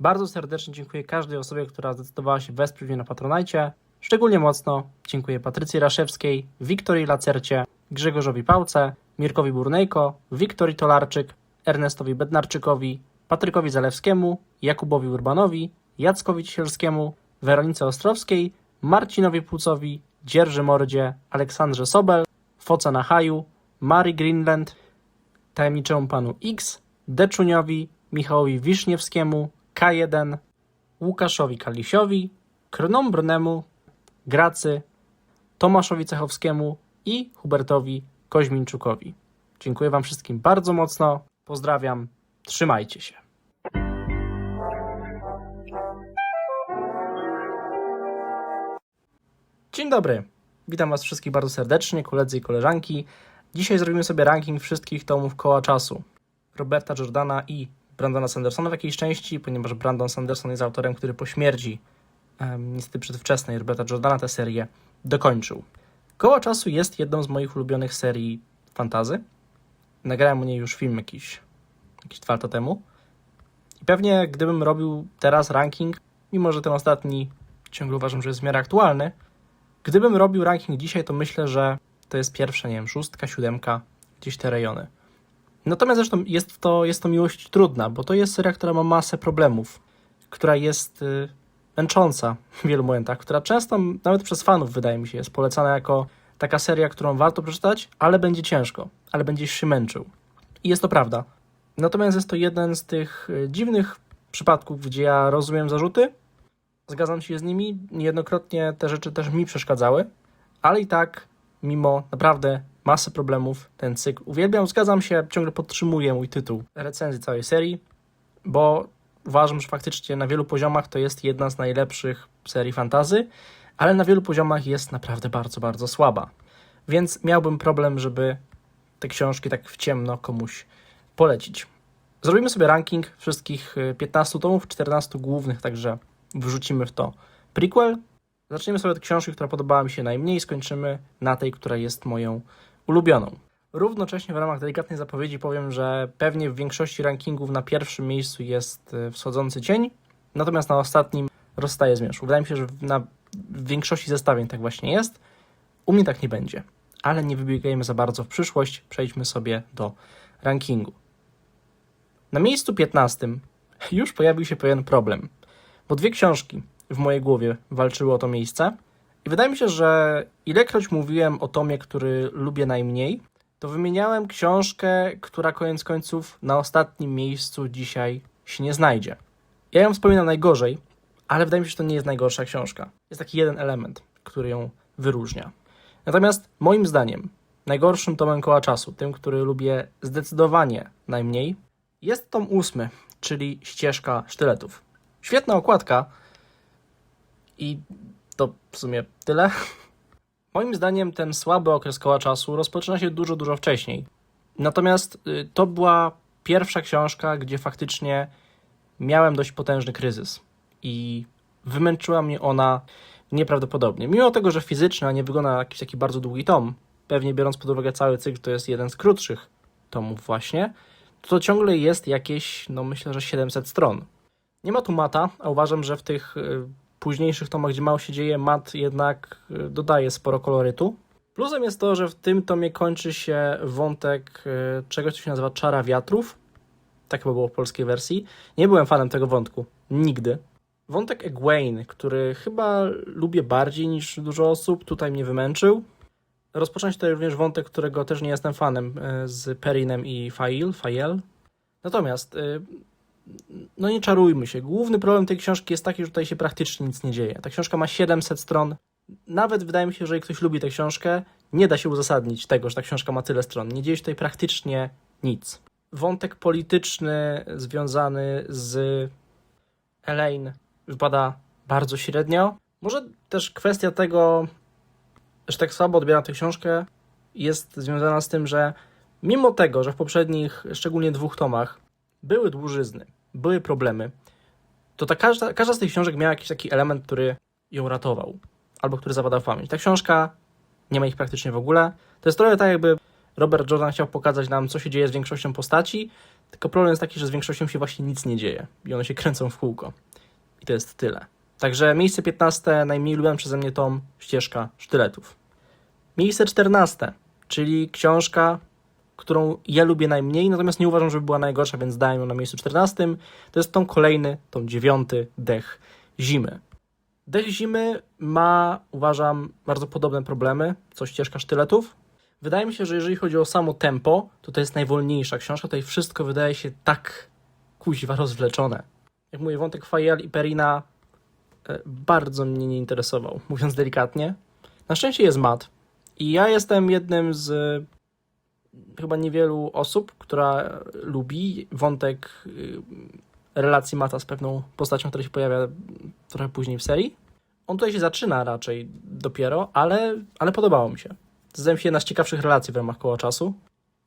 Bardzo serdecznie dziękuję każdej osobie, która zdecydowała się wesprzeć mnie na Patronajcie. Szczególnie mocno dziękuję Patrycji Raszewskiej, Wiktorii Lacercie, Grzegorzowi Pałce, Mirkowi Burnejko, Wiktorii Tolarczyk, Ernestowi Bednarczykowi, Patrykowi Zalewskiemu, Jakubowi Urbanowi, Jackowi Ciesielskiemu, Weronice Ostrowskiej, Marcinowi Płucowi, Dzierży Mordzie, Aleksandrze Sobel, Foca na Haju, Mary Greenland, tajemniczemu panu X, Deczuniowi, Michałowi Wiszniewskiemu, K1, Łukaszowi Kalisiowi, Krnom Brnemu, Gracy, Tomaszowi Cechowskiemu i Hubertowi Koźmińczukowi. Dziękuję Wam wszystkim bardzo mocno. Pozdrawiam. Trzymajcie się. Dzień dobry. Witam Was wszystkich bardzo serdecznie, koledzy i koleżanki. Dzisiaj zrobimy sobie ranking wszystkich tomów koła czasu. Roberta Jordana i Brandona Sandersona w jakiejś części, ponieważ Brandon Sanderson jest autorem, który po śmierci, em, niestety przedwczesnej, Roberta Jordana tę serię dokończył. Koło czasu jest jedną z moich ulubionych serii fantazy. Nagrałem o niej już film jakiś, jakieś dwa lata temu. I pewnie gdybym robił teraz ranking, mimo że ten ostatni ciągle uważam, że jest w miarę aktualny, gdybym robił ranking dzisiaj, to myślę, że to jest pierwsza, nie wiem, szóstka, siódemka, gdzieś te rejony. Natomiast zresztą jest to, jest to miłość trudna, bo to jest seria, która ma masę problemów, która jest y, męcząca w wielu momentach, która często, nawet przez fanów wydaje mi się, jest polecana jako taka seria, którą warto przeczytać, ale będzie ciężko, ale będziesz się męczył. I jest to prawda. Natomiast jest to jeden z tych y, dziwnych przypadków, gdzie ja rozumiem zarzuty, zgadzam się z nimi, niejednokrotnie te rzeczy też mi przeszkadzały, ale i tak, mimo naprawdę masy problemów, ten cykl uwielbiam, zgadzam się, ciągle podtrzymuję mój tytuł recenzji całej serii, bo uważam, że faktycznie na wielu poziomach to jest jedna z najlepszych serii fantazy, ale na wielu poziomach jest naprawdę bardzo, bardzo słaba. Więc miałbym problem, żeby te książki tak w ciemno komuś polecić. Zrobimy sobie ranking wszystkich y, 15 tomów, 14 głównych, także wrzucimy w to prequel. Zaczniemy sobie od książki, która podobała mi się najmniej, skończymy na tej, która jest moją ulubioną. Równocześnie w ramach delikatnej zapowiedzi powiem, że pewnie w większości rankingów na pierwszym miejscu jest y, Wschodzący Cień, natomiast na ostatnim rozstaje zmierzchu. Wydaje mi się, że na większości zestawień tak właśnie jest. U mnie tak nie będzie, ale nie wybiegajmy za bardzo w przyszłość, przejdźmy sobie do rankingu. Na miejscu 15 już pojawił się pewien problem, bo dwie książki w mojej głowie walczyły o to miejsce wydaje mi się, że ilekroć mówiłem o tomie, który lubię najmniej, to wymieniałem książkę, która koniec końców na ostatnim miejscu dzisiaj się nie znajdzie. Ja ją wspominam najgorzej, ale wydaje mi się, że to nie jest najgorsza książka. Jest taki jeden element, który ją wyróżnia. Natomiast moim zdaniem najgorszym tomem koła czasu, tym, który lubię zdecydowanie najmniej, jest tom ósmy, czyli Ścieżka Sztyletów. Świetna okładka i to w sumie tyle. Moim zdaniem ten słaby okres koła czasu rozpoczyna się dużo, dużo wcześniej. Natomiast y, to była pierwsza książka, gdzie faktycznie miałem dość potężny kryzys i wymęczyła mnie ona nieprawdopodobnie. Mimo tego, że fizycznie nie wygląda na jakiś taki bardzo długi tom, pewnie biorąc pod uwagę cały cykl, to jest jeden z krótszych tomów właśnie, to, to ciągle jest jakieś, no myślę, że 700 stron. Nie ma tu mata, a uważam, że w tych y, późniejszych tomach, gdzie mało się dzieje, mat jednak y, dodaje sporo kolorytu. Plusem jest to, że w tym tomie kończy się wątek y, czegoś, co się nazywa Czara Wiatrów. Tak chyba było w polskiej wersji. Nie byłem fanem tego wątku. Nigdy. Wątek Egwene, który chyba lubię bardziej niż dużo osób, tutaj mnie wymęczył. Rozpocząć tutaj również wątek, którego też nie jestem fanem, y, z Perinem i Fail, Fael. Natomiast, no nie czarujmy się, główny problem tej książki jest taki, że tutaj się praktycznie nic nie dzieje. Ta książka ma 700 stron. Nawet wydaje mi się, że jeżeli ktoś lubi tę książkę, nie da się uzasadnić tego, że ta książka ma tyle stron. Nie dzieje się tutaj praktycznie nic. Wątek polityczny związany z Elaine wypada bardzo średnio. Może też kwestia tego, że tak słabo odbieram tę książkę, jest związana z tym, że mimo tego, że w poprzednich, szczególnie dwóch tomach, były dłużyzny, były problemy, to ta każda, każda z tych książek miała jakiś taki element, który ją ratował, albo który zapadał w pamięć. Ta książka nie ma ich praktycznie w ogóle. To jest trochę tak, jakby Robert Jordan chciał pokazać nam, co się dzieje z większością postaci, Tylko problem jest taki, że z większością się właśnie nic nie dzieje i one się kręcą w kółko. I to jest tyle. Także miejsce 15, najmniej lubiana przeze mnie tom Ścieżka Sztyletów. Miejsce 14, czyli książka, którą ja lubię najmniej, natomiast nie uważam, żeby była najgorsza, więc dałem ją na miejscu 14. To jest tom kolejny, tom dziewiąty, Dech Zimy. Dech Zimy ma, uważam, bardzo podobne problemy, co Ścieżka Sztyletów. Wydaje mi się, że jeżeli chodzi o samo tempo, to to jest najwolniejsza książka. Tutaj wszystko wydaje się tak kuźwa rozwleczone. Jak mówię, wątek Fayel i Perina e, bardzo mnie nie interesował, mówiąc delikatnie. Na szczęście jest mat. I ja jestem jednym z chyba niewielu osób, która lubi wątek y, relacji Mata z pewną postacią, która się pojawia trochę później w serii. On tutaj się zaczyna raczej dopiero, ale, ale podobało mi się. Zdaje się jedna z ciekawszych relacji w ramach koła czasu.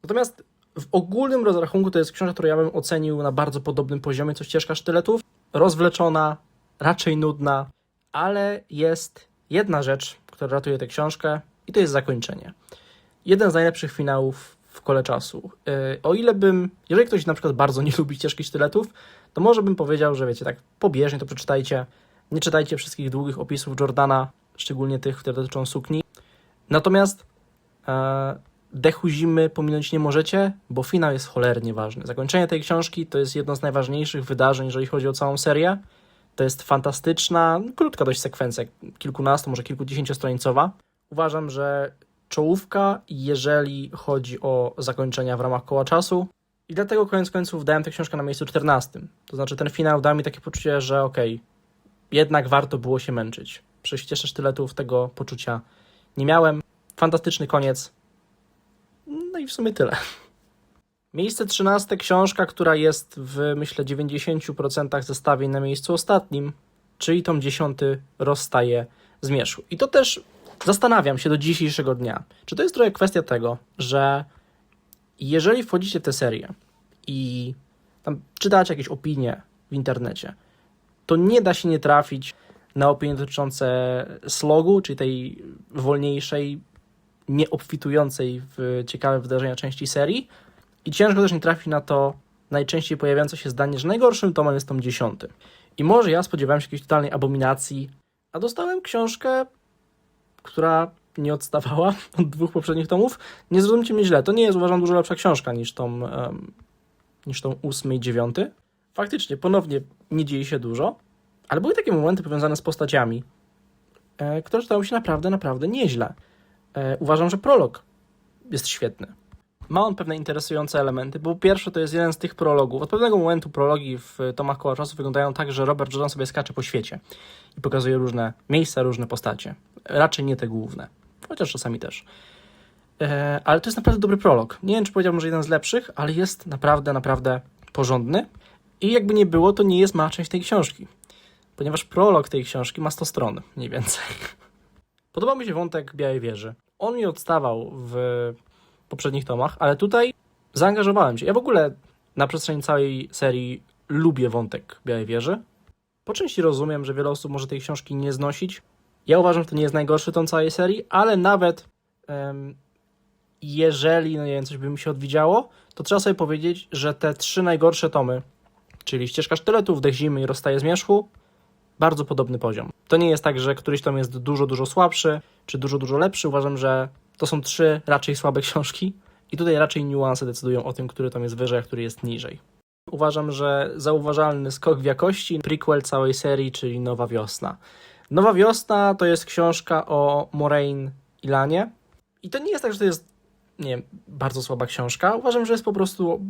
Natomiast w ogólnym rozrachunku to jest książka, którą ja bym ocenił na bardzo podobnym poziomie co ścieżka sztyletów. Rozwleczona, raczej nudna, ale jest jedna rzecz, która ratuje tę książkę i to jest zakończenie. Jeden z najlepszych finałów w kole czasu. Yy, o ile bym, jeżeli ktoś na przykład bardzo nie lubi ścieżki sztyletów, to może bym powiedział, że wiecie, tak pobieżnie to przeczytajcie. Nie czytajcie wszystkich długich opisów Jordana, szczególnie tych, które dotyczą sukni. Natomiast e, dechu zimy pominąć nie możecie, bo finał jest cholernie ważny. Zakończenie tej książki to jest jedno z najważniejszych wydarzeń, jeżeli chodzi o całą serię. To jest fantastyczna, krótka dość sekwencja, kilkunasto, może kilkudziesięciostronicowa. Uważam, że czołówka, jeżeli chodzi o zakończenia w ramach koła czasu. I dlatego koniec końców dałem tę książkę na miejscu 14. To znaczy ten finał dał mi takie poczucie, że okej, okay, jednak warto było się męczyć. Przy ścieżce sztyletów tego poczucia nie miałem. Fantastyczny koniec. No i w sumie tyle. Miejsce 13, książka, która jest w myślę 90% zestawień na miejscu ostatnim, czyli tom 10 rozstaje zmierzchu. I to też zastanawiam się do dzisiejszego dnia, czy to jest trochę kwestia tego, że jeżeli wchodzicie w tę serię i tam czytacie jakieś opinie w internecie, to nie da się nie trafić na opinie dotyczące slogu, czyli tej wolniejszej, nieobfitującej w ciekawe wydarzenia części serii. I ciężko też nie trafić na to najczęściej pojawiające się zdanie, że najgorszym tomem jest tom dziesiąty. I może ja spodziewałem się jakiejś totalnej abominacji, a dostałem książkę, która nie odstawała od dwóch poprzednich tomów. Nie zrozumcie mnie źle, to nie jest uważam dużo lepsza książka niż tom, um, niż tom ósmy i dziewiąty. Faktycznie, ponownie nie dzieje się dużo, ale były takie momenty powiązane z postaciami, e, które czytały się naprawdę, naprawdę nieźle. E, uważam, że prolog jest świetny. Ma on pewne interesujące elementy, bo pierwsze to jest jeden z tych prologów. Od pewnego momentu prologi w tomach koła czasu wyglądają tak, że Robert Jordan sobie skacze po świecie i pokazuje różne miejsca, różne postacie. Raczej nie te główne, chociaż czasami też. E, ale to jest naprawdę dobry prolog. Nie wiem, czy powiedziałbym, że jeden z lepszych, ale jest naprawdę, naprawdę porządny. I jakby nie było, to nie jest mała część tej książki, ponieważ prolog tej książki ma 100 stron, mniej więcej. Podoba mi się wątek Białej Wieży. On mi odstawał w poprzednich tomach, ale tutaj zaangażowałem się. Ja w ogóle na przestrzeni całej serii lubię wątek Białej Wieży. Po części rozumiem, że wiele osób może tej książki nie znosić. Ja uważam, że to nie jest najgorszy tom całej serii, ale nawet um, jeżeli, no nie wiem, coś by mi się odwidziało, to trzeba sobie powiedzieć, że te trzy najgorsze tomy, czyli Ścieżka Sztyletów, Dech Zimy i Rozstaje Zmierzchu, bardzo podobny poziom. To nie jest tak, że któryś tom jest dużo, dużo słabszy, czy dużo, dużo lepszy. Uważam, że to są trzy raczej słabe książki i tutaj raczej niuanse decydują o tym, który tom jest wyżej, a który jest niżej. Uważam, że zauważalny skok w jakości, prequel całej serii, czyli Nowa Wiosna. Nowa Wiosna to jest książka o Moraine i Lanie. I to nie jest tak, że to jest, nie wiem, bardzo słaba książka. Uważam, że jest po prostu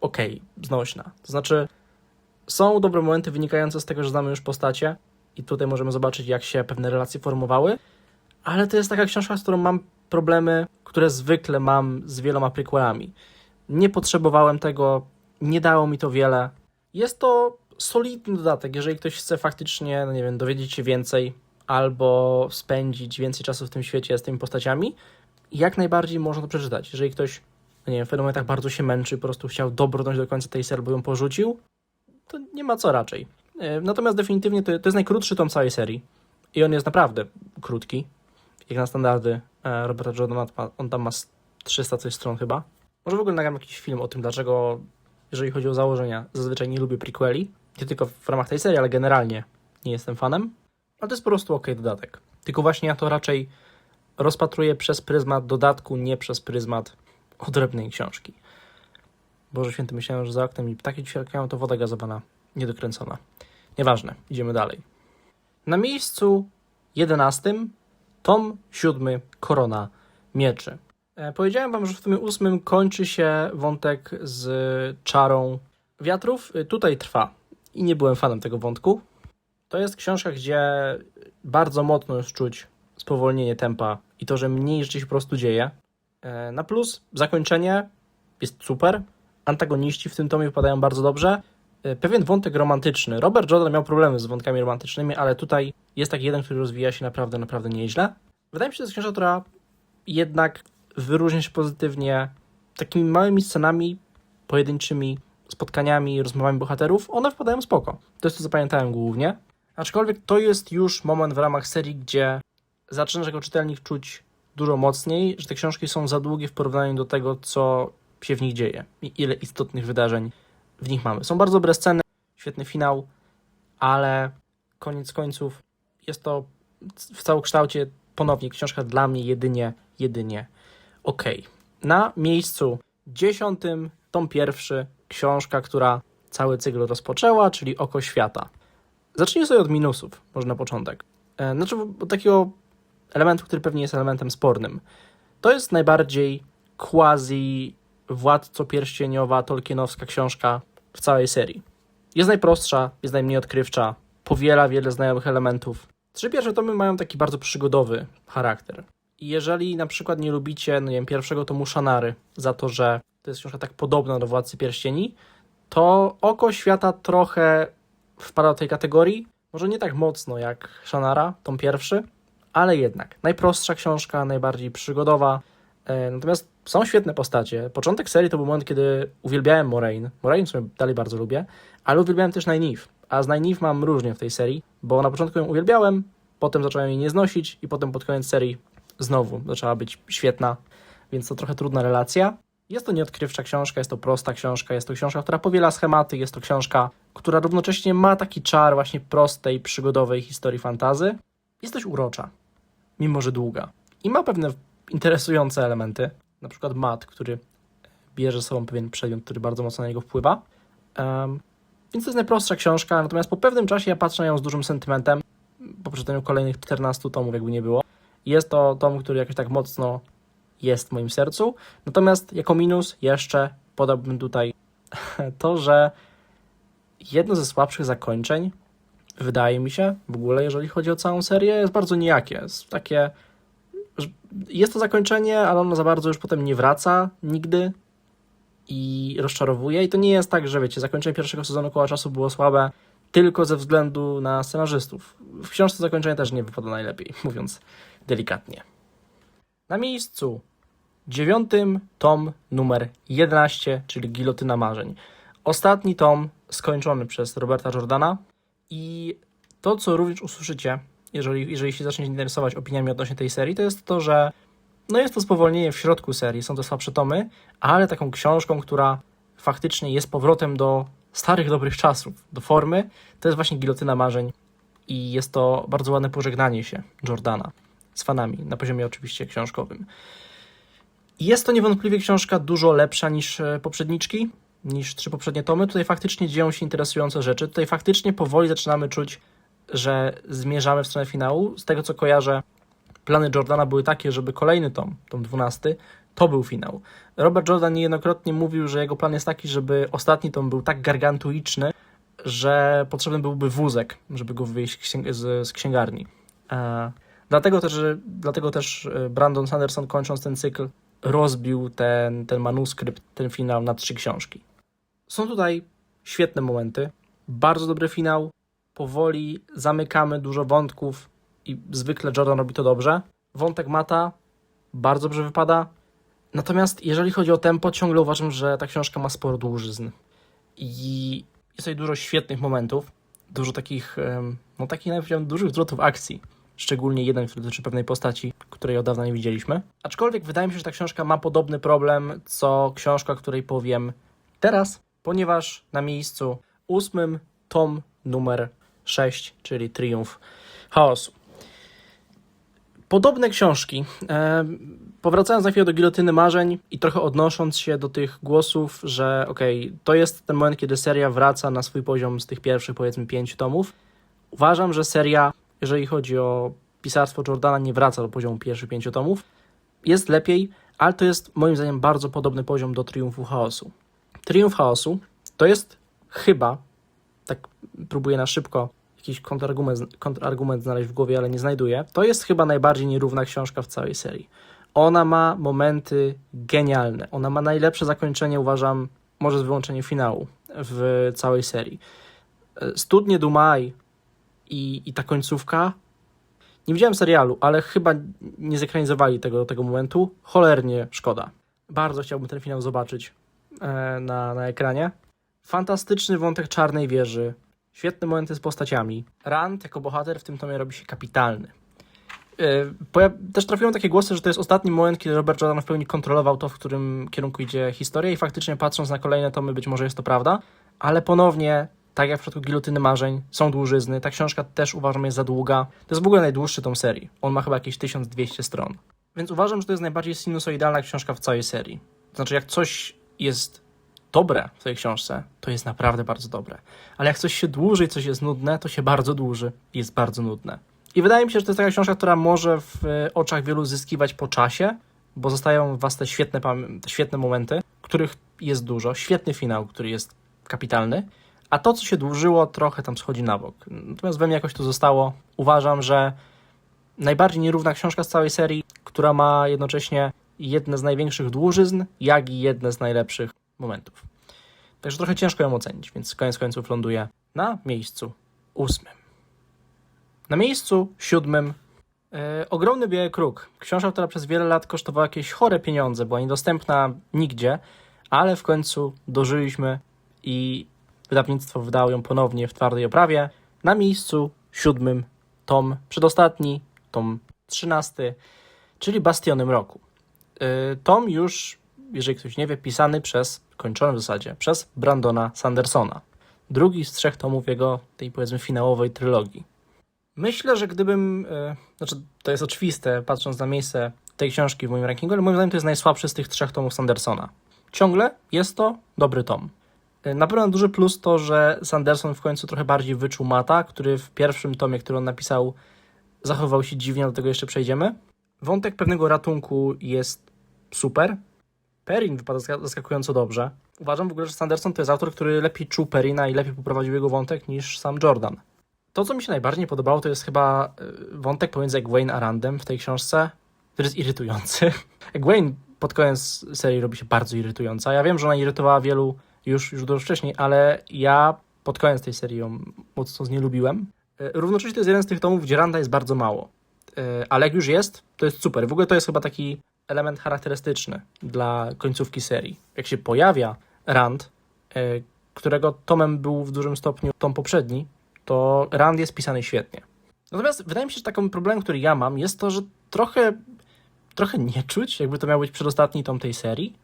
okej, okay, znośna. To znaczy, są dobre momenty wynikające z tego, że znamy już postacie i tutaj możemy zobaczyć, jak się pewne relacje formowały, ale to jest taka książka, z którą mam problemy, które zwykle mam z wieloma prequelami. Nie potrzebowałem tego, nie dało mi to wiele. Jest to solidny dodatek, jeżeli ktoś chce faktycznie, no nie wiem, dowiedzieć się więcej albo spędzić więcej czasu w tym świecie z tymi postaciami, jak najbardziej można to przeczytać. Jeżeli ktoś, no nie wiem, w tak bardzo się męczy, po prostu chciał dobrnąć do końca tej serii, bo ją porzucił, to nie ma co raczej. E, natomiast definitywnie to, to jest najkrótszy tom całej serii i on jest naprawdę krótki, jak na standardy e, Roberta Jordana, on tam ma 300 coś stron chyba. Może w ogóle nagram jakiś film o tym, dlaczego jeżeli chodzi o założenia. Zazwyczaj nie lubię prequeli, nie tylko w ramach tej serii, ale generalnie nie jestem fanem. Ale to jest po prostu ok dodatek. Tylko właśnie ja to raczej rozpatruję przez pryzmat dodatku, nie przez pryzmat odrębnej książki. Boże święty, myślałem, że za oknem mi ptaki ćwierkają, to woda gazowana niedokręcona. Nieważne, idziemy dalej. Na miejscu jedenastym tom siódmy Korona Mieczy. E, Powiedziałem wam, że w tomie ósmym kończy się wątek z czarą wiatrów. E, Tutaj trwa i nie byłem fanem tego wątku. To jest książka, gdzie bardzo mocno już czuć spowolnienie tempa i to, że mniej rzeczy się po prostu dzieje. E, Na plus zakończenie jest super. Antagoniści w tym tomie wypadają bardzo dobrze. E, Pewien wątek romantyczny. Robert Jordan miał problemy z wątkami romantycznymi, ale tutaj jest taki jeden, który rozwija się naprawdę, naprawdę nieźle. Wydaje mi się, że to jest książka, która jednak wyróżnia się pozytywnie takimi małymi scenami, pojedynczymi spotkaniami, rozmowami bohaterów. One wpadają spoko. To jest to, co pamiętałem głównie. Aczkolwiek to jest już moment w ramach serii, gdzie zaczynasz jako czytelnik czuć dużo mocniej, że te książki są za długie w porównaniu do tego, co się w nich dzieje i ile istotnych wydarzeń w nich mamy. Są bardzo dobre sceny, świetny finał, ale koniec końców jest to w całokształcie ponownie książka dla mnie jedynie, jedynie ok. Na miejscu dziesiątym, tom pierwszy, książka, która cały cykl rozpoczęła, czyli Oko Świata. Zacznijmy sobie od minusów, może na początek. E, Znaczy od takiego elementu, który pewnie jest elementem spornym. To jest najbardziej quasi władco pierścieniowa, tolkienowska książka w całej serii. Jest najprostsza, jest najmniej odkrywcza, powiela wiele znajomych elementów. Trzy pierwsze tomy mają taki bardzo przygodowy charakter. I jeżeli na przykład nie lubicie, no nie wiem, pierwszego tomu Shannary za to, że to jest książka tak podobna do Władcy Pierścieni, to Oko Świata trochę wpada do tej kategorii. Może nie tak mocno jak Shannara, tom pierwszy, ale jednak. Najprostsza książka, najbardziej przygodowa. E, Natomiast są świetne postacie. Początek serii to był moment, kiedy uwielbiałem Moraine. Moraine w sumie dalej bardzo lubię, ale uwielbiałem też Nynaeve. A z Nynaeve mam różnie w tej serii, bo na początku ją uwielbiałem, potem zacząłem jej nie znosić i potem pod koniec serii znowu zaczęła być świetna, więc to trochę trudna relacja. Jest to nieodkrywcza książka, jest to prosta książka, jest to książka, która powiela schematy, jest to książka, która równocześnie ma taki czar właśnie prostej, przygodowej historii fantazy. Jest dość urocza, mimo że długa. I ma pewne interesujące elementy, na przykład Matt, który bierze ze sobą pewien przedmiot, który bardzo mocno na niego wpływa. Em, więc to jest najprostsza książka, natomiast po pewnym czasie ja patrzę na nią z dużym sentymentem, po przeczytaniu kolejnych 14 tomów, jakby nie było. Jest to tom, który jakoś tak mocno jest w moim sercu. Natomiast jako minus jeszcze podałbym tutaj to, że jedno ze słabszych zakończeń, wydaje mi się, w ogóle jeżeli chodzi o całą serię, jest bardzo nijakie. Jest takie, jest to zakończenie, ale ono za bardzo już potem nie wraca nigdy i rozczarowuje. I to nie jest tak, że wiecie, zakończenie pierwszego sezonu koła czasu było słabe tylko ze względu na scenarzystów. W książce zakończenie też nie wypada najlepiej, mówiąc delikatnie. Na miejscu dziewiątym tom numer 11, czyli Gilotyna Marzeń. Ostatni tom skończony przez Roberta Jordana i to, co również usłyszycie, jeżeli, jeżeli się zaczniecie interesować opiniami odnośnie tej serii, to jest to, że no jest to spowolnienie w środku serii, są to słabsze tomy, ale taką książką, która faktycznie jest powrotem do starych, dobrych czasów, do formy, to jest właśnie Gilotyna Marzeń i jest to bardzo ładne pożegnanie się Jordana z fanami, na poziomie oczywiście książkowym. Jest to niewątpliwie książka dużo lepsza niż e, poprzedniczki, niż trzy poprzednie tomy. Tutaj faktycznie dzieją się interesujące rzeczy. Tutaj faktycznie powoli zaczynamy czuć, że zmierzamy w stronę finału. Z tego co kojarzę, plany Jordana były takie, żeby kolejny tom, tom 12, to był finał. Robert Jordan niejednokrotnie mówił, że jego plan jest taki, żeby ostatni tom był tak gargantuiczny, że potrzebny byłby wózek, żeby go wyjść z, księgarni. Dlatego, też, dlatego też e, Brandon Sanderson, kończąc ten cykl, rozbił ten, ten manuskrypt, ten finał na trzy książki. Są tutaj świetne momenty, bardzo dobry finał, powoli zamykamy dużo wątków i zwykle Jordan robi to dobrze. Wątek Mata bardzo dobrze wypada, natomiast jeżeli chodzi o tempo, ciągle uważam, że ta książka ma sporo dłużyzn i jest tutaj dużo świetnych momentów, dużo takich, no takich nawet dużych zwrotów akcji. Szczególnie jeden, który dotyczy pewnej postaci, której od dawna nie widzieliśmy. Aczkolwiek wydaje mi się, że ta książka ma podobny problem, co książka, której powiem teraz. ponieważ na miejscu ósmym tom numer 6, czyli Triumf Chaosu. Podobne książki. E, powracając na chwilę do gilotyny marzeń i trochę odnosząc się do tych głosów, że okej, to jest ten moment, kiedy seria wraca na swój poziom z tych pierwszych, powiedzmy, pięciu tomów. Uważam, że seria, jeżeli chodzi o pisarstwo Jordana, nie wraca do poziomu pierwszych pięciu tomów. Jest lepiej, ale to jest moim zdaniem bardzo podobny poziom do Triumfu Chaosu. Triumf Chaosu to jest chyba, tak próbuję na szybko jakiś kontrargument, kontrargument znaleźć w głowie, ale nie znajduję. To jest chyba najbardziej nierówna książka w całej serii. Ona ma momenty genialne. Ona ma najlepsze zakończenie, uważam, może z wyłączeniem finału w całej serii. Studnie Dumaj i, i ta końcówka. Nie widziałem serialu, ale chyba nie zekranizowali tego do tego momentu. Cholernie szkoda. Bardzo chciałbym ten finał zobaczyć e, na, na ekranie. Fantastyczny wątek Czarnej Wieży. Świetne momenty z postaciami. Rand jako bohater w tym tomie robi się kapitalny. Poja- też trafiłem takie głosy, że to jest ostatni moment, kiedy Robert Jordan w pełni kontrolował to, w którym kierunku idzie historia i faktycznie patrząc na kolejne tomy być może jest to prawda, ale ponownie, tak jak w przypadku Gilotyny Marzeń, są dłużyzny. Ta książka też uważam jest za długa. To jest w ogóle najdłuższy tom serii. On ma chyba jakieś 1200 stron. Więc uważam, że to jest najbardziej sinusoidalna książka w całej serii. Znaczy, jak coś jest dobre w tej książce, to jest naprawdę bardzo dobre. Ale jak coś się dłuży i coś jest nudne, to się bardzo dłuży i jest bardzo nudne. I wydaje mi się, że to jest taka książka, która może w e, oczach wielu zyskiwać po czasie, bo zostają w was te świetne, te świetne momenty, których jest dużo, świetny finał, który jest kapitalny, a to, co się dłużyło, trochę tam schodzi na bok. Natomiast we mnie jakoś to zostało. Uważam, że najbardziej nierówna książka z całej serii, która ma jednocześnie jedne z największych dłużyzn, jak i jedne z najlepszych momentów. Także trochę ciężko ją ocenić, więc koniec końców ląduje na miejscu ósmym. Na miejscu siódmym e, Ogromny Biały Kruk. Książka, która przez wiele lat kosztowała jakieś chore pieniądze, była niedostępna nigdzie, ale w końcu dożyliśmy i wydawnictwo wydało ją ponownie w twardej oprawie. Na miejscu siódmym tom przedostatni, tom trzynasty, czyli Bastiony Mroku. E, Tom już, jeżeli ktoś nie wie, pisany przez, kończony w zasadzie, przez Brandona Sandersona. Drugi z trzech tomów jego tej powiedzmy finałowej trylogii. Myślę, że gdybym, e, znaczy to jest oczywiste, patrząc na miejsce tej książki w moim rankingu, ale moim zdaniem to jest najsłabszy z tych trzech tomów Sandersona. Ciągle jest to dobry tom. E, Na pewno duży plus to, że Sanderson w końcu trochę bardziej wyczuł Mata, który w pierwszym tomie, który on napisał, zachował się dziwnie, do tego jeszcze przejdziemy. Wątek pewnego ratunku jest super. Perrin wypada zaska- zaskakująco dobrze. Uważam w ogóle, że Sanderson to jest autor, który lepiej czuł Perrina i lepiej poprowadził jego wątek niż sam Jordan. To, co mi się najbardziej podobało, to jest chyba y, wątek pomiędzy Egwene a Randem w tej książce, który jest irytujący. Egwene pod koniec serii robi się bardzo irytująca. Ja wiem, że ona irytowała wielu już, już dużo wcześniej, ale ja pod koniec tej serii ją mocno znielubiłem. Y, Równocześnie to jest jeden z tych tomów, gdzie Randa jest bardzo mało. Y, Ale jak już jest, to jest super. W ogóle to jest chyba taki element charakterystyczny dla końcówki serii. Jak się pojawia Rand, y, którego tomem był w dużym stopniu tom poprzedni, to Rand jest pisany świetnie. Natomiast wydaje mi się, że takim problemem, który ja mam, jest to, że trochę, trochę nie czuć, jakby to miał być przedostatni tom tej serii.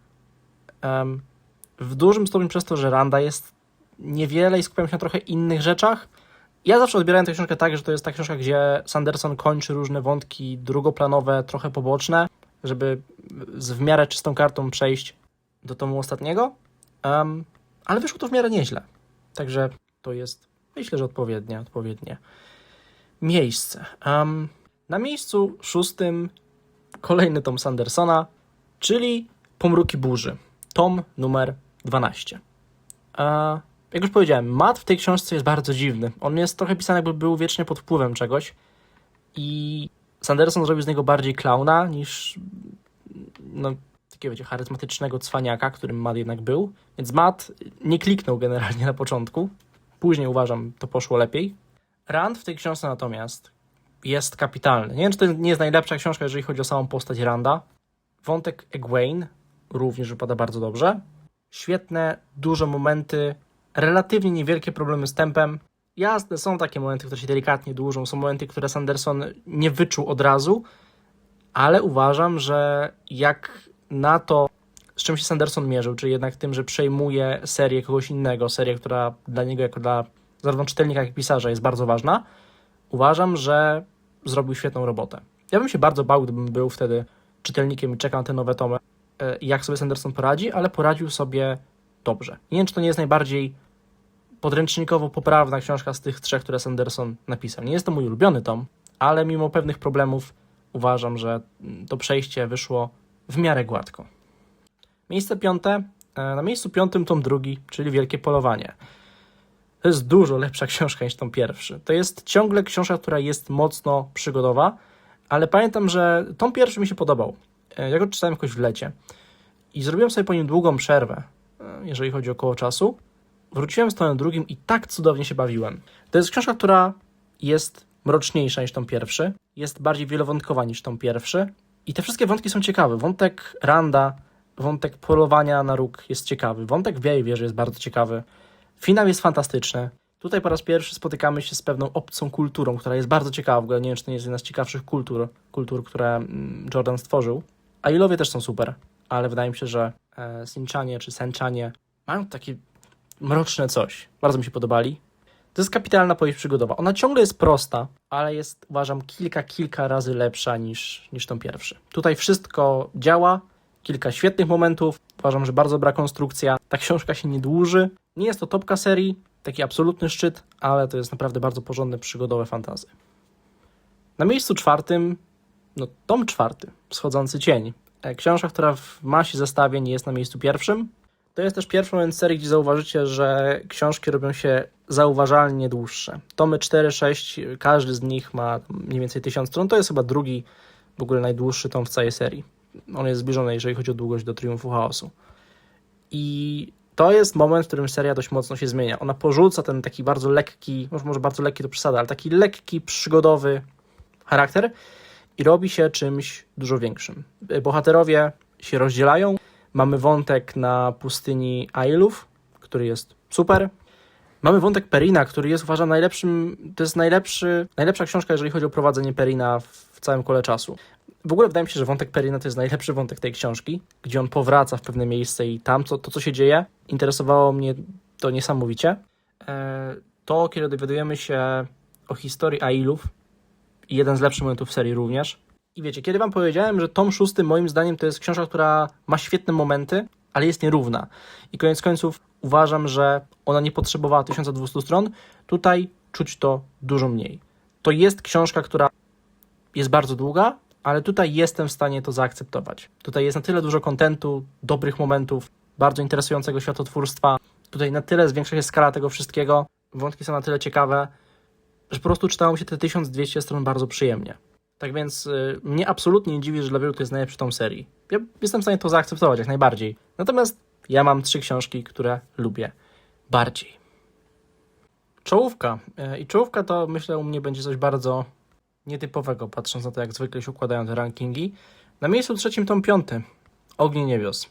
W dużym stopniu przez to, że Randa jest niewiele i skupiam się na trochę innych rzeczach. Ja zawsze odbierałem tę książkę tak, że to jest ta książka, gdzie Sanderson kończy różne wątki drugoplanowe, trochę poboczne, żeby z w miarę czystą kartą przejść do tomu ostatniego. Em, ale wyszło to w miarę nieźle. Także to jest, myślę, że odpowiednie, odpowiednie miejsce. Em, na miejscu szóstym kolejny tom Sandersona, czyli Pomruki Burzy. Tom numer 12. E, jak już powiedziałem, mat w tej książce jest bardzo dziwny. On jest trochę pisany, jakby był wiecznie pod wpływem czegoś. I Sanderson zrobił z niego bardziej klauna niż no, takiego wiecie, charyzmatycznego cwaniaka, którym Matt jednak był. Więc Matt nie kliknął generalnie na początku. Później uważam, to poszło lepiej. Rand w tej książce natomiast jest kapitalny. Nie wiem, czy to nie jest najlepsza książka, jeżeli chodzi o samą postać Randa. Wątek Egwene również wypada bardzo dobrze. Świetne, duże momenty, relatywnie niewielkie problemy z tempem. Jasne, są takie momenty, które się delikatnie dłużą, są momenty, które Sanderson nie wyczuł od razu, ale uważam, że jak na to, z czym się Sanderson mierzył, czyli jednak tym, że przejmuje serię kogoś innego, serię, która dla niego, jako dla zarówno czytelnika, jak i pisarza jest bardzo ważna, uważam, że zrobił świetną robotę. Ja bym się bardzo bał, gdybym był wtedy czytelnikiem i czekał na te nowe tomy, jak sobie Sanderson poradzi, ale poradził sobie dobrze. Nie wiem, czy to nie jest najbardziej podręcznikowo poprawna książka z tych trzech, które Sanderson napisał. Nie jest to mój ulubiony tom, ale mimo pewnych problemów uważam, że to przejście wyszło w miarę gładko. Miejsce piąte. E, Na miejscu piątym tom drugi, czyli Wielkie Polowanie. To jest dużo lepsza książka niż tom pierwszy. To jest ciągle książka, która jest mocno przygodowa, ale pamiętam, że tom pierwszy mi się podobał. E, Ja go czytałem jakoś w lecie i zrobiłem sobie po nim długą przerwę, e, jeżeli chodzi o koło czasu. Wróciłem z tomem drugim i tak cudownie się bawiłem. To jest książka, która jest mroczniejsza niż tom pierwszy, jest bardziej wielowątkowa niż tom pierwszy i te wszystkie wątki są ciekawe. Wątek Randa, wątek polowania na róg jest ciekawy, wątek w Białej Wieży jest bardzo ciekawy, finał jest fantastyczny. Tutaj po raz pierwszy spotykamy się z pewną obcą kulturą, która jest bardzo ciekawa. W ogóle nie wiem, czy to nie jest jedna z ciekawszych kultur, kultur które mm, Jordan stworzył. A Ilowie też są super, ale wydaje mi się, że e, Sinchanie czy Senchanie mają takie mroczne coś. Bardzo mi się podobali. To jest kapitalna powieść przygodowa. Ona ciągle jest prosta, ale jest, uważam, kilka, kilka razy lepsza niż, niż tą pierwszy. Tutaj wszystko działa, kilka świetnych momentów. Uważam, że bardzo dobra konstrukcja. Ta książka się nie dłuży. Nie jest to topka serii, taki absolutny szczyt, ale to jest naprawdę bardzo porządne, przygodowe fantazy. Na miejscu czwartym, no tom czwarty, Wschodzący Cień. E, Książka, która w masie zestawień jest na miejscu pierwszym. To jest też pierwszy moment serii, gdzie zauważycie, że książki robią się zauważalnie dłuższe. Tomy 4-6, każdy z nich ma mniej więcej 1000 stron. To jest chyba drugi, w ogóle najdłuższy tom w całej serii. On jest zbliżony, jeżeli chodzi o długość, do Triumfu Chaosu. I to jest moment, w którym seria dość mocno się zmienia. Ona porzuca ten taki bardzo lekki, może, może bardzo lekki to przesada, ale taki lekki, przygodowy charakter i robi się czymś dużo większym. Bohaterowie się rozdzielają. Mamy wątek na pustyni Ailów, który jest super. Mamy wątek Perina, który jest uważam najlepszym, to jest najlepszy, najlepsza książka, jeżeli chodzi o prowadzenie Perina w całym kole czasu. W ogóle wydaje mi się, że wątek Perina to jest najlepszy wątek tej książki, gdzie on powraca w pewne miejsce i tam co, to, co się dzieje, interesowało mnie to niesamowicie. E, To, kiedy dowiadujemy się o historii Ailów, jeden z lepszych momentów w serii również. I wiecie, kiedy wam powiedziałem, że tom szósty moim zdaniem to jest książka, która ma świetne momenty, ale jest nierówna. I koniec końców uważam, że ona nie potrzebowała 1200 stron. Tutaj czuć to dużo mniej. To jest książka, która jest bardzo długa, ale tutaj jestem w stanie to zaakceptować. Tutaj jest na tyle dużo kontentu, dobrych momentów, bardzo interesującego światotwórstwa. Tutaj na tyle zwiększa się skala tego wszystkiego. Wątki są na tyle ciekawe, że po prostu czytało się te 1200 stron bardzo przyjemnie. Tak więc y, mnie absolutnie nie dziwi, że dla wielu to jest najlepszy tom serii. Ja jestem w stanie to zaakceptować jak najbardziej. Natomiast ja mam trzy książki, które lubię bardziej. Czołówka. Y, I czołówka to myślę u mnie będzie coś bardzo nietypowego, patrząc na to, jak zwykle się układają te rankingi. Na miejscu trzecim tom piąty. Ognie niebios.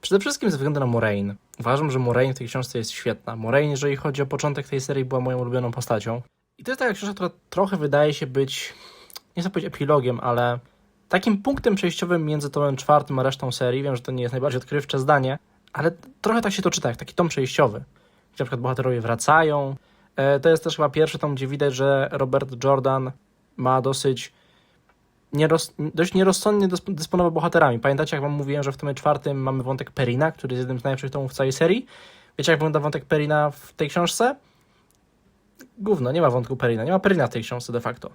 Przede wszystkim ze względu na Moraine. Uważam, że Moraine w tej książce jest świetna. Moraine, jeżeli chodzi o początek tej serii, była moją ulubioną postacią. I to jest taka książka, która trochę wydaje się być, nie chcę powiedzieć epilogiem, ale takim punktem przejściowym między tomem czwartym a resztą serii. Wiem, że to nie jest najbardziej odkrywcze zdanie, ale trochę tak się to czyta, jak taki tom przejściowy. Gdzie na przykład bohaterowie wracają. E, To jest też chyba pierwszy tom, gdzie widać, że Robert Jordan ma dosyć nieroz, dość nierozsądnie dysp- dysponował bohaterami. Pamiętacie, jak wam mówiłem, że w tomie czwartym mamy wątek Perina, który jest jednym z najlepszych tomów w całej serii? Wiecie, jak wygląda wątek Perina w tej książce? Gówno, nie ma wątku Perina, nie ma Perina w tej książce de facto.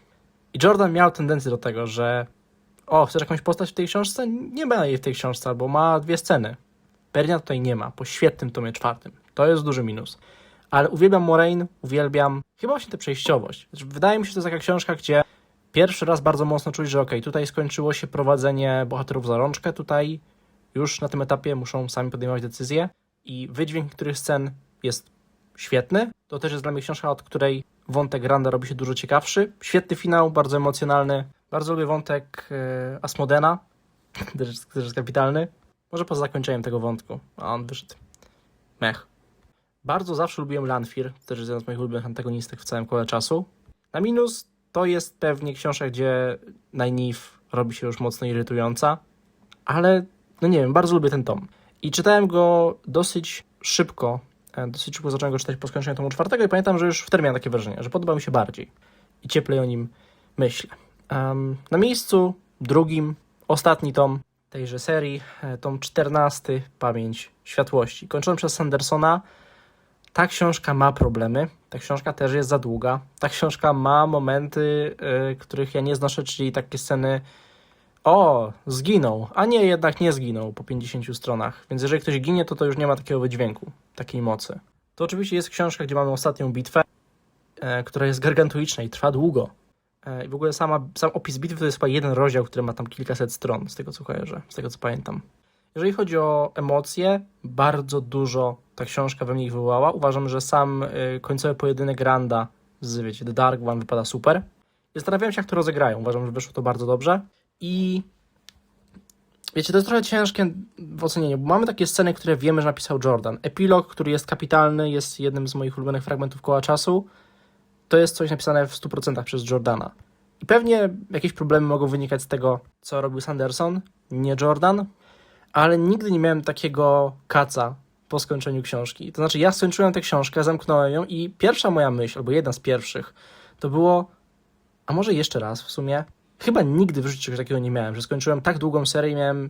I Jordan miał tendencję do tego, że o, chcesz jakąś postać w tej książce? Nie ma jej w tej książce, albo ma dwie sceny. Perina tutaj nie ma, po świetnym tomie czwartym. To jest duży minus. Ale uwielbiam Moraine, uwielbiam chyba właśnie tę przejściowość. Wydaje mi się, że to jest taka książka, gdzie pierwszy raz bardzo mocno czuć, że okej, tutaj skończyło się prowadzenie bohaterów za rączkę, tutaj już na tym etapie muszą sami podejmować decyzje i wydźwięk niektórych scen jest świetny. To też jest dla mnie książka, od której wątek Randa robi się dużo ciekawszy. Świetny finał, bardzo emocjonalny. Bardzo lubię wątek e, Asmodena, też, jest- też jest kapitalny. Może poza zakończeniem tego wątku, a on wyszedł. Mech. Bardzo zawsze lubiłem Lanfear, to też jest jeden z moich ulubionych antagonistek w całym kole czasu. Na minus to jest pewnie książka, gdzie Nynaeve robi się już mocno irytująca, ale no nie wiem, bardzo lubię ten tom. I czytałem go dosyć szybko, e, dosyć szybko zacząłem go czytać po skończeniu tomu czwartego i pamiętam, że już wtedy miałem takie wrażenie, że podobał mi się bardziej i cieplej o nim myślę. Em, na miejscu drugim, ostatni tom tejże serii, e, tom 14, Pamięć Światłości. Kończony przez Sandersona, ta książka ma problemy, ta książka też jest za długa, ta książka ma momenty, y, których ja nie znoszę, czyli takie sceny o, zginął, a nie, jednak nie zginął po 50 stronach, więc jeżeli ktoś ginie, to to już nie ma takiego wydźwięku, takiej mocy. To oczywiście jest książka, gdzie mamy ostatnią bitwę, e, która jest gargantuiczna i trwa długo. E, I w ogóle sama, sam opis bitwy to jest chyba jeden rozdział, który ma tam kilkaset stron, z tego co kojarzę, z tego co pamiętam. Jeżeli chodzi o emocje, bardzo dużo ta książka we mnie wywołała. Uważam, że sam y, końcowy pojedynek Randa z wiecie, The Dark One wypada super. Zastanawiałem się, jak to rozegrają. Uważam, że wyszło to bardzo dobrze. I wiecie, to jest trochę ciężkie w ocenieniu, bo mamy takie sceny, które wiemy, że napisał Jordan. Epilog, który jest kapitalny, jest jednym z moich ulubionych fragmentów koła czasu. To jest coś napisane w 100% przez Jordana. I pewnie jakieś problemy mogą wynikać z tego, co robił Sanderson, nie Jordan, ale nigdy nie miałem takiego kaca po skończeniu książki. To znaczy, ja skończyłem tę książkę, zamknąłem ją i pierwsza moja myśl, albo jedna z pierwszych, to było, a może jeszcze raz w sumie, chyba nigdy w życiu czegoś takiego nie miałem, że skończyłem tak długą serię i miałem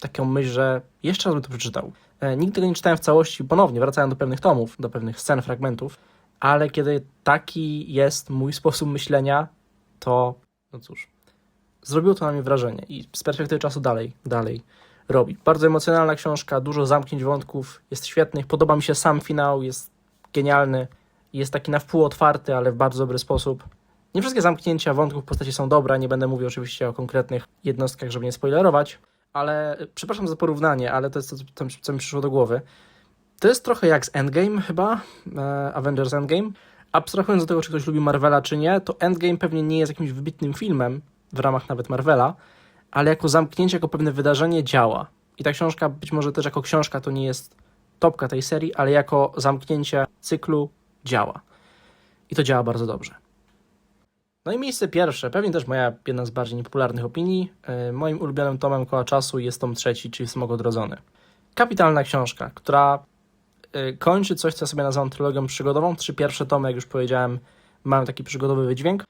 taką myśl, że jeszcze raz bym to przeczytał. E, nigdy tego nie czytałem w całości ponownie, wracałem do pewnych tomów, do pewnych scen, fragmentów, ale kiedy taki jest mój sposób myślenia, to, no cóż, zrobiło to na mnie wrażenie i z perspektywy czasu dalej, dalej robi. Bardzo emocjonalna książka, dużo zamknięć wątków, jest świetnych. Podoba mi się sam finał, jest genialny. Jest taki na wpół otwarty, ale w bardzo dobry sposób. Nie wszystkie zamknięcia wątków w postaci są dobre, nie będę mówił oczywiście o konkretnych jednostkach, żeby nie spoilerować, ale przepraszam za porównanie, ale to jest to, co, co mi przyszło do głowy. To jest trochę jak z Endgame chyba, e, Avengers Endgame. Abstrahując od tego, czy ktoś lubi Marvela, czy nie, to Endgame pewnie nie jest jakimś wybitnym filmem, w ramach nawet Marvela, ale jako zamknięcie, jako pewne wydarzenie działa. I ta książka, być może też jako książka, to nie jest topka tej serii, ale jako zamknięcie cyklu działa. I to działa bardzo dobrze. No i miejsce pierwsze, pewnie też moja jedna z bardziej niepopularnych opinii. Yy, moim ulubionym tomem koła czasu jest tom trzeci, czyli Smok Odrodzony. Kapitalna książka, która yy, kończy coś, co sobie nazywam trylogią przygodową. Trzy pierwsze tomy, jak już powiedziałem, mają taki przygodowy wydźwięk.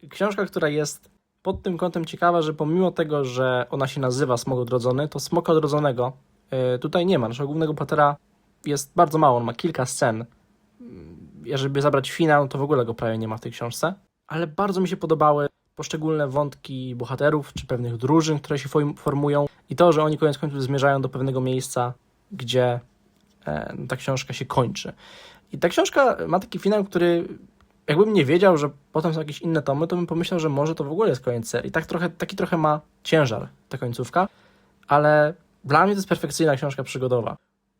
Yy, książka, która jest pod tym kątem ciekawa, że pomimo tego, że ona się nazywa Smok Odrodzony, to Smoka Odrodzonego yy, tutaj nie ma. Naszego głównego bohatera jest bardzo mało, on ma kilka scen. Jeżeli zabrać finał, to w ogóle go prawie nie ma w tej książce. Ale bardzo mi się podobały poszczególne wątki bohaterów, czy pewnych drużyn, które się formują i to, że oni koniec końców zmierzają do pewnego miejsca, gdzie e, ta książka się kończy. I ta książka ma taki finał, który jakbym nie wiedział, że potem są jakieś inne tomy, to bym pomyślał, że może to w ogóle jest koniec serii. Tak trochę, taki trochę ma ciężar ta końcówka, ale dla mnie to jest perfekcyjna książka przygodowa.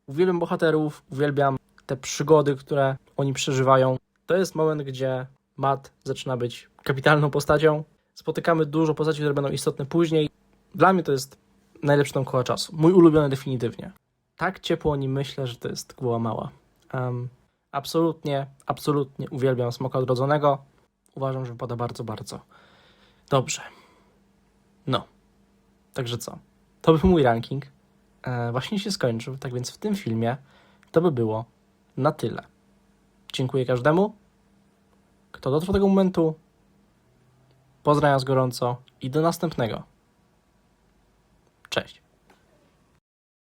Uwielbiam bohaterów, uwielbiam te przygody, które oni przeżywają. To jest moment, gdzie Matt zaczyna być kapitalną postacią. Spotykamy dużo postaci, które będą istotne później. Dla mnie to jest najlepszy tom koła czasu. Mój ulubiony definitywnie. Tak ciepło o nim myślę, że to jest głowa mała. Um, Absolutnie, absolutnie uwielbiam smoka odrodzonego. Uważam, że wypada bardzo, bardzo dobrze. No, także co? To był mój ranking. E, właśnie się skończył, tak więc w tym filmie to by było na tyle. Dziękuję każdemu, kto dotrwał do tego momentu. Pozdrawiam z gorąco i do następnego. Cześć.